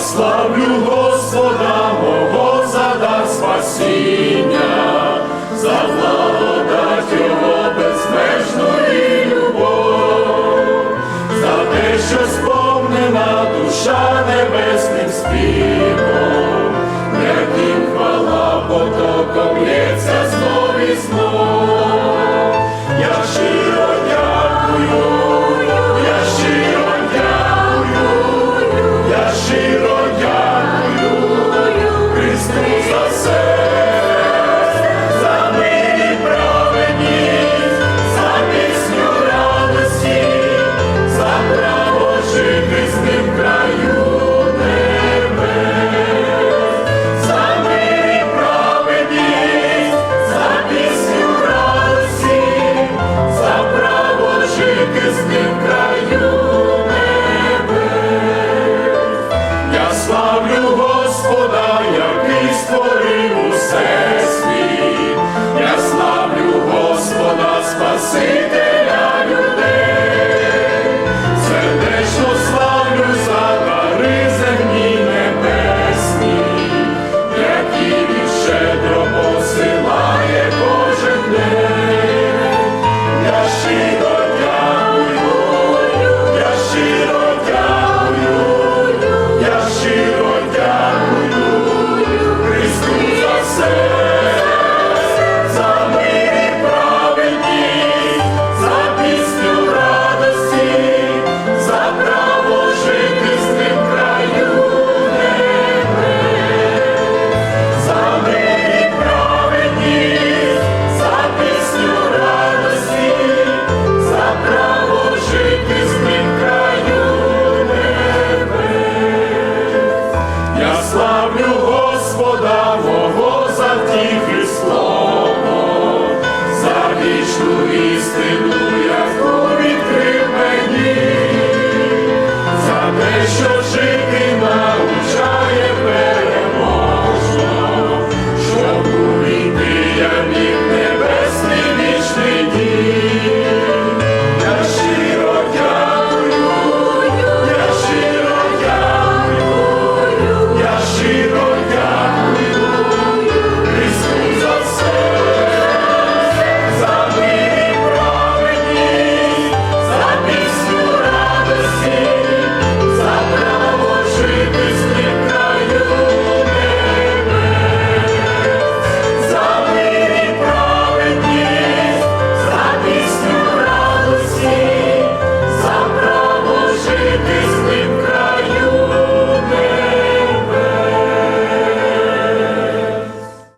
Славлю Господа мого за дар спасіння, за благодать Його безмежної любов, за те, що сповнена душа небесним співом, яким хвала Бога. Christ in